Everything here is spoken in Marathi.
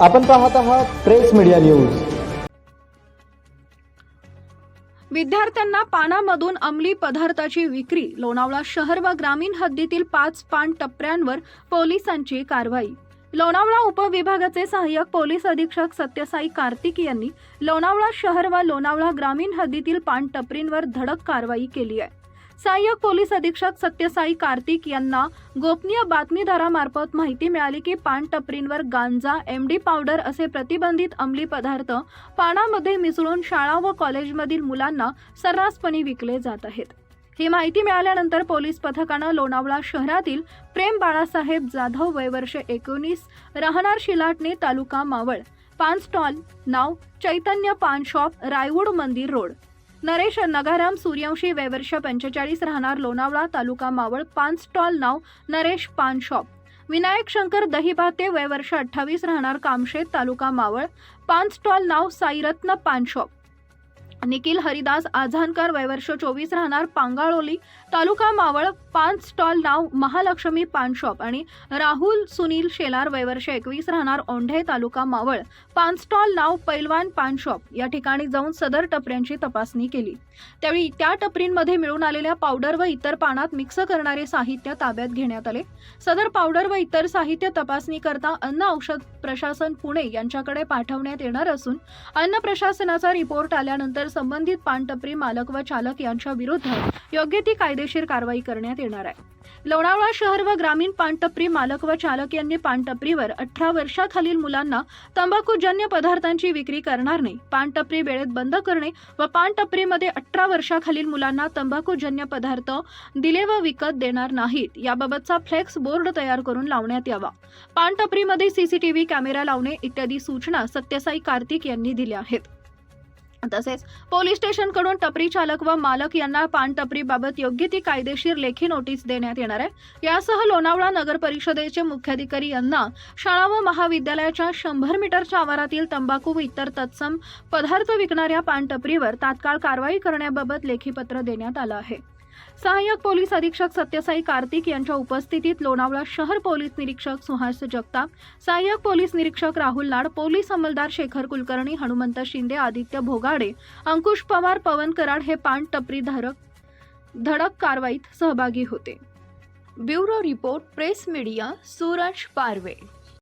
आपण पाहत आहात प्रेस मीडिया न्यूज. विद्यार्थ्यांना पानामधून अंमली पदार्थाची विक्री लोणावळा शहर व ग्रामीण हद्दीतील पाच पान टप्प्यांवर पोलिसांची कारवाई. लोणावळा उपविभागाचे सहाय्यक पोलीस अधीक्षक सत्यसाई कार्तिक यांनी लोणावळा शहर व लोणावळा ग्रामीण हद्दीतील पान टपरींवर धडक कारवाई केली आहे. सहाय्यक पोलीस अधीक्षक सत्यसाई कार्तिक यांना गोपनीय बातमीदारामार्फत माहिती मिळाली की पान टपरींवर गांजा एमडी पावडर असे प्रतिबंधित अंमली पदार्थ पानामध्ये मिसळून शाळा व कॉलेजमधील मुलांना सर्रासपणे विकले जात आहेत. ही माहिती मिळाल्यानंतर पोलीस पथकानं लोणावळा शहरातील प्रेम बाळासाहेब जाधव वय वर्ष एकोणीस राहणार शिलाटणे तालुका मावळ पान स्टॉल नाव चैतन्य पान शॉप रायवूड मंदिर रोड. नरेश नगाराम सूर्यवंशी वैवर्ष पंचेचाळीस राहणार लोणावळा तालुका मावळ पान स्टॉल नाव नरेश पान शॉप. विनायक शंकर दहिबाते वय वर्ष अठ्ठावीस राहणार कामशेत तालुका मावळ पान स्टॉल नाव साईरत्न पान शॉप. निखिल हरिदास आझानकर वयवर्ष चोवीस राहणार पांगाळोली तालुका मावळ पान स्टॉल नाव महालक्ष्मी पान शॉप आणि राहुल सुनील शेलार वयवर्ष एकवीस राहणार ओंढे तालुका मावळ. पान स्टॉल नाव पैलवान पान शॉप. या ठिकाणी जाऊन सदर टपऱ्यांची तपासणी केली. त्यावेळी त्या टपरींमध्ये मिळून आलेल्या पावडर व इतर पानात मिक्स करणारे साहित्य ताब्यात घेण्यात आले. सदर पावडर व इतर साहित्य तपासणी करता अन्न औषध प्रशासन पुणे यांच्याकडे पाठवण्यात येणार असून अन्न प्रशासनाचा रिपोर्ट आल्यानंतर संबंधित पानटपरी मालक व चालक यांच्या विरुद्ध योग्य ती कायदेशीर कारवाई करण्यात येणार आहे. लोणावळा शहर व ग्रामीण पानटपरी मालक व चालक यांनी पानटपरीवर अठरा वर्षाखालील मुलांना तंबाखूजन्य पदार्थांची विक्री करणार नाही. पानटपरी वेळेत बंद करणे व पानटपरीमध्ये अठरा वर्षाखालील मुलांना तंबाखूजन्य पदार्थ दिले व विकत देणार नाहीत. याबाबतचा फ्लेक्स बोर्ड तयार करून लावण्यात यावा. पानटपरीमध्ये सीसीटीव्ही कॅमेरा लावणे इत्यादी सूचना सत्यसाई कार्तिक यांनी दिल्या आहेत. तसेच पोलीस स्टेशनकडून टपरी चालक व मालक यांना पान टपरीबाबत योग्य ती कायदेशीर लेखी नोटीस देण्यात येणार आहे. यासह लोणावळा नगर परिषदेचे मुख्याधिकारी यांना शाळा व महाविद्यालयाच्या शंभर मीटरच्या आवारातील तंबाखू व इतर तत्सम पदार्थ विकणाऱ्या पान टपरीवर तात्काळ कारवाई करण्याबाबत लेखीपत्र देण्यात आलं आहे. सहाय्यक पोलीस अधीक्षक सत्यसाई कार्तिक यांच्या उपस्थितीत लोणावळा शहर पोलीस निरीक्षक सुहास जगताप सहाय्यक पोलीस निरीक्षक राहुल लाड पोलीस अंमलदार शेखर कुलकर्णी हनुमंत शिंदे आदित्य भोगाडे अंकुश पवार पवन कराड हे पान टपरी धारक धडक कारवाईत सहभागी होते. Bureau report press media Suraj Parve.